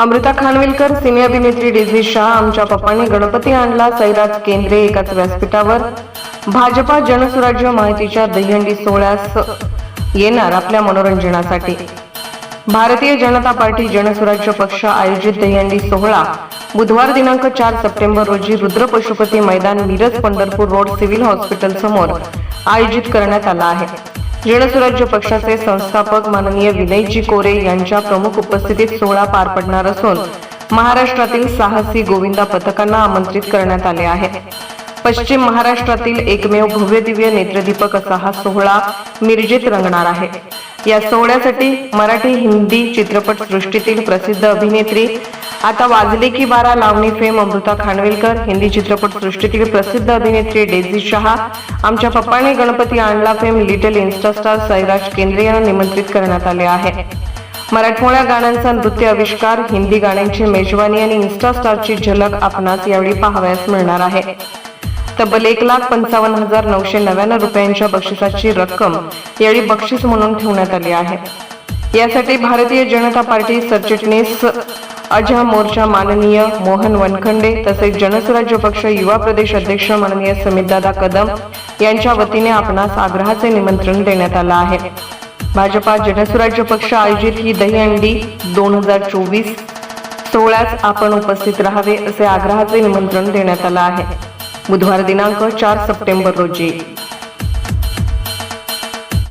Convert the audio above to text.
अमृता खानविलकर सिने अभिनेत्री डेझी शाह आमच्या पप्पांनी गणपती आणला सैराज केंद्रे एकाच व्यासपीठावर. भाजपा जनसुराज्य माहितीच्या दहीहंडी सोहळ्यास येणार आपल्या मनोरंजनासाठी. भारतीय जनता पार्टी जनसुराज्य पक्ष आयोजित दहीहंडी सोहळा बुधवार दिनांक चार सप्टेंबर रोजी रुद्र पशुपती मैदान Miraj Pandharpur road civil hospital समोर आयोजित करण्यात आला आहे. जनसुराज्य पक्षाचे संस्थापक माननीय विनयजी कोरे यांच्या प्रमुख उपस्थितीत सोहळा पार पडणार असून महाराष्ट्रातील साहसी गोविंदा पथकांना आमंत्रित करण्यात आले आहे. पश्चिम महाराष्ट्रातील एकमेव भव्य दिव्य नेत्रदीपक असा हा सोहळा मिरजेत रंगणार आहे. या सोहळ्यासाठी मराठी हिंदी चित्रपट सृष्टीतील प्रसिद्ध अभिनेत्री आता वाजले की बारा लावणी फेम अमृता खानविलकर हिंदी चित्रपट सृष्टीतील प्रसिद्ध अभिनेत्री डेझी शहा आमच्या पप्पाने गणपती आणला फेम लिटल इन्स्टास्टार सैराज केंद्रे यांना निमंत्रित करण्यात आले आहे. मराठमोळ्या गाण्यांचा नृत्य आविष्कार हिंदी गाण्यांची मेजवानी आणि इन्स्टास्टारची झलक आपणास यावेळी पाहावयास मिळणार आहे. तब्बल एक लाख पंचावन्न हजार नऊशे नव्याण्णव रुपयांच्या बक्षिसाची रक्कम यावेळी बक्षीस म्हणून ठेवण्यात आली आहे. यासाठी भारतीय जनता पार्टी सरचिटणीस अजा मोर्चा माननीय मोहन वनखंडे तसेच जनसुराज्य पक्ष युवा प्रदेश अध्यक्ष माननीय समितदादा कदम यांच्या वतीने आपणास आग्रहाचे निमंत्रण देण्यात आलं आहे. भाजपा जनसुराज्य पक्ष आयोजित ही दहीहंडी दोन हजार चोवीस सोहळ्यात आपण उपस्थित राहावे असे आग्रहाचे निमंत्रण देण्यात आलं आहे. बुधवार दिनांक चार सप्टेंबर रोजी.